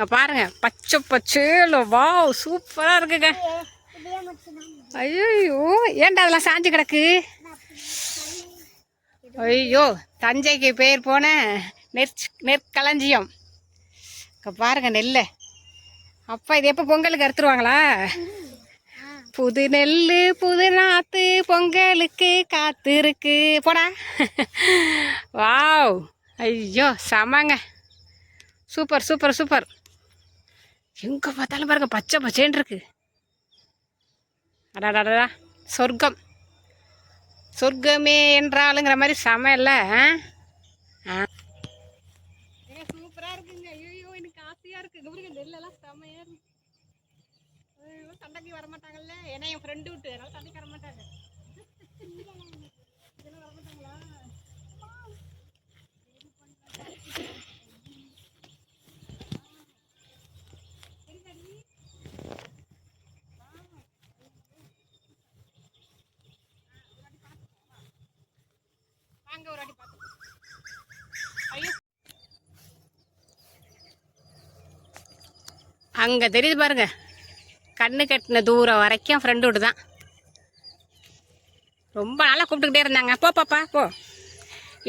இங்க பாருங்க பச்சை பச்சேல வாவ் சூப்பராக இருக்குங்க. ஐயோ ஏன்டா அதெல்லாம் சாஞ்சு கிடக்கு? ஐயோ தஞ்சைக்கு பேர் போன நெற் நெற்களஞ்சியம். இங்க பாருங்க நெல்லை. அப்பா இது எப்போ பொங்கலுக்கு அறுத்துருவாங்களா? புது நெல் புது நாற்று பொங்கலுக்கு காத்திருக்கு. போடா. வாவ் ஐயோ செமங்க. Super super super. எங்கே பார்த்தாலும் பாருங்க பச்சை பச்சேன்னு இருக்கு. அடாடாடா சொர்க்கம். சொர்க்கமே என்றாலுங்கிற மாதிரி செம இல்லை சூப்பராக இருக்குங்க. ஐயோ எனக்கு ஆசையாக இருக்கு. கவனிங்க நெல்லெல்லாம் செமையாக இருக்கு. சண்டைக்கு வரமாட்டாங்கல்ல. ஏன்னா என் ஃப்ரெண்டு விட்டு. அதனால சண்டைக்கு வர வாங்க ஒரு வாட்டி பார்த்து ஐயோ அங்கே தெரியுது பாருங்க. கண்ணு கட்டின தூரம் வரைக்கும் ஃப்ரெண்டு வீடு தான். ரொம்ப நாளாக கூப்பிட்டுக்கிட்டே இருந்தாங்க. போ பாப்பா போ.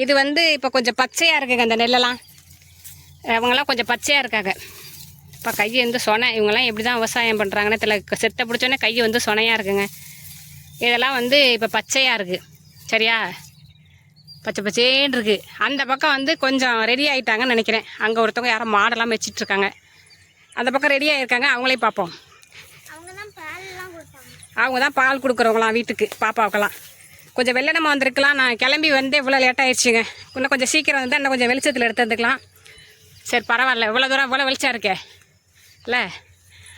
இது வந்து இப்போ கொஞ்சம் பச்சையாக இருக்குங்க அந்த நெல்லெல்லாம். அவங்கெல்லாம் கொஞ்சம் பச்சையாக இருக்காங்க. இப்போ கை வந்து சொனை இவங்கெல்லாம் எப்படி தான் விவசாயம் பண்ணுறாங்கன்னு தெரியல. செத்தை பிடிச்சோன்னே கை வந்து சொனையாக இருக்குங்க. இதெல்லாம் வந்து இப்போ பச்சையாக இருக்குது சரியா? பச்சை பச்சேன்னு இருக்கு. அந்த பக்கம் வந்து கொஞ்சம் ரெடி ஆயிட்டாங்கன்னு நினைக்கிறேன். அங்கே ஒருத்தவங்க யாரும் மாடெல்லாம் வச்சிட்டு இருக்காங்க. அந்த பக்கம் ரெடி ஆகிருக்காங்க அவங்களையும் பார்ப்போம். அவங்க தான் பால் கொடுக்குறவங்களாம் வீட்டுக்கு பாப்பாவுக்கெல்லாம். கொஞ்சம் வெள்ளனமாக வந்திருக்கலாம். நான் கிளம்பி வந்து இவ்வளோ லேட் ஆயிடுச்சுங்க. இன்னும் கொஞ்சம் சீக்கிரம் வந்து இன்னும் கொஞ்சம் வெளிச்சத்தில் எடுத்து வந்துக்கலாம். சரி பரவாயில்ல. இவ்வளோ தூரம் இவ்வளோ வெளிச்சம் இருக்கே. இல்லை?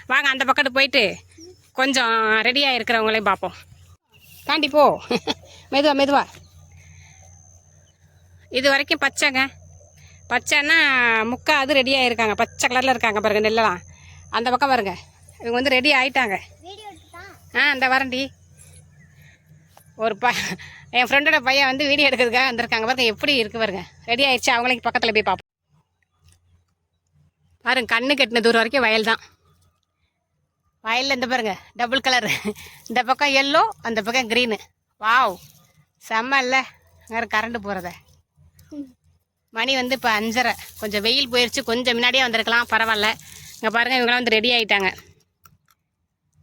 வாங்க அந்த பக்கத்து போயிட்டு கொஞ்சம் ரெடியாக இருக்கிறவங்களையும் பார்ப்போம். தாண்டி போ. மெதுவா மெதுவா. இது வரைக்கும் பச்சைங்க. பச்சைன்னா முக்கா அது ரெடியாக இருக்காங்க பச்சை கலரில் இருக்காங்க பாருங்க நெல்லலாம் அந்த பக்கம் பாருங்க. இவங்க வந்து ரெடி ஆயிட்டாங்க. ஆ இந்த வரண்டி. ஒரு ப என் ஃப்ரெண்டோட பையன் வந்து வீடியோ எடுக்கிறதுக்காக வந்திருக்காங்க. பாருங்க எப்படி இருக்கு பாருங்க. ரெடி ஆயிடுச்சு அவங்களுக்கு பக்கத்தில் போய் பார்ப்போம் பாருங்க கண்ணு கட்டின தூரம் வரைக்கும் வயல் தான். வயலில் இந்த பாருங்க டபுள் கலர் இந்த பக்கம் எல்லோ அந்த பக்கம் க்ரீனு வாவ் செம்ம இல்லை. வேறு கரண்ட் போகிறத மணி வந்து இப்போ அஞ்சரை. கொஞ்சம் வெயில் போயிடுச்சு கொஞ்சம் முன்னாடியே வந்திருக்கலாம் பரவாயில்ல. இங்கே பாருங்கள் இவங்களாம் வந்து ரெடி ஆகிட்டாங்க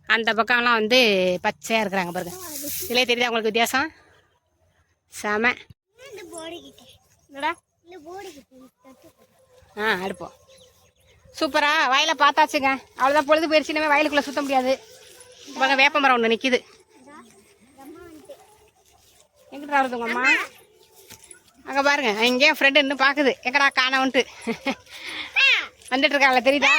அந்த பக்கம்லாம் வந்து பச்சையாக இருக்கிறாங்க பாருங்க. இதிலே தெரியுதா உங்களுக்கு வித்தியாசம்? செம. ஆ அடுப்போம். சூப்பரா வயலை பார்த்தாச்சுங்க. அவ்வளோதான் பொழுது போயிடுச்சு இனிமேல் வயலுக்குள்ளே சுத்த முடியாது. பாருங்க வேப்ப மரம் ஒன்று நிற்கிது எங்கிட்ட வருது உங்க அம்மா அங்கே பாருங்க இங்கேயே ஃப்ரெண்டு இன்னும் பார்க்குது எங்கடா காணவன்ட்டு வந்துட்டு இருக்காங்களா தெரியுதா?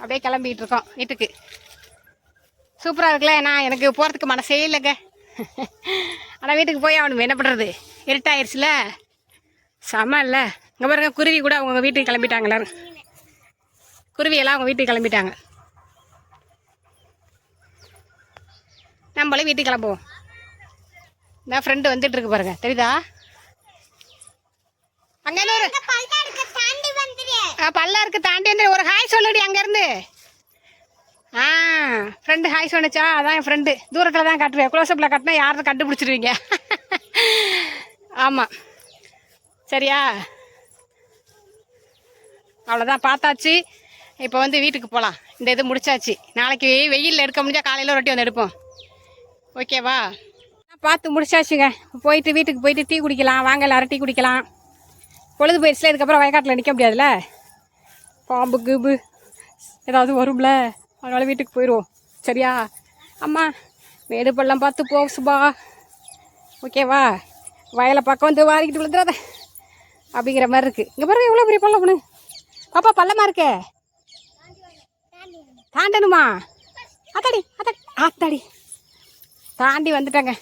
அப்படியே கிளம்பிகிட்டு இருக்கோம் வீட்டுக்கு. சூப்பராக இருக்குல்ல நான் எனக்கு போகிறதுக்கு மனசே இல்லைங்க. ஆனால் வீட்டுக்கு போய் அவனுக்கு என்ன பண்ணுறது இருட்டாயிருச்சுல. செம இல்லை. இங்கே பாருங்க குருவி கூட அவங்க வீட்டுக்கு கிளம்பிட்டாங்க எல்லாரும். குருவியெல்லாம் அவங்க வீட்டுக்கு கிளம்பிட்டாங்க. நம்மளும் வீட்டுக்கு கிளம்புவோம். இந்த ஃப்ரெண்டு வந்துட்டு இருக்கு பாருங்க. தெரியுதா? அங்கே ஒரு பல்லா இருக்கு தாண்டி வந்து ஒரு ஹாய் சொல்லுடி அங்கேருந்து. ஆ ஃப்ரெண்டு ஹாய் சொன்னுச்சா அதான் என் ஃப்ரெண்டு தூரத்தில் தான் காட்டுவேன் க்ளோஸ்அப்பில் காட்டினா யாரும் கண்டுபிடிச்சிருவீங்க. ஆமாம் சரியா? அவ்வளோதான் பார்த்தாச்சு. இப்போ வந்து வீட்டுக்கு போகலாம் இந்த இது முடிச்சாச்சு. நாளைக்கு வெயிலில் எடுக்க முடிஞ்சா காலையில் ரொட்டி வந்து எடுப்போம். ஓகேவா? பார்த்து முடிச்சாச்சுங்க. போயிட்டு வீட்டுக்கு போயிட்டு டீ குடிக்கலாம் வாங்க எல்லாரும் டீ குடிக்கலாம். பொழுது போயிடுச்சுல இதுக்கப்புறம் வயக்காட்டில் நிற்க முடியாதுல்ல பாம்பு கீபு ஏதாவது வரும்ல? அதனால் வீட்டுக்கு போயிடுவோம் சரியா? அம்மா மேடு பள்ளம் பார்த்து போ சுபா. ஓகேவா வயலை பக்கம் வந்து வாரிக்கிட்டு விழுந்துடாத அப்படிங்கிற மாதிரி இருக்குது இங்கே பாருங்க எவ்வளோ பெரிய பள்ளம் பொண்ணு பாப்பா பள்ளமாக இருக்கே? தாண்டணுமா? அத்தாடி அத்தாடி ஆத்தாடி. தாண்டி வந்துட்டேங்க.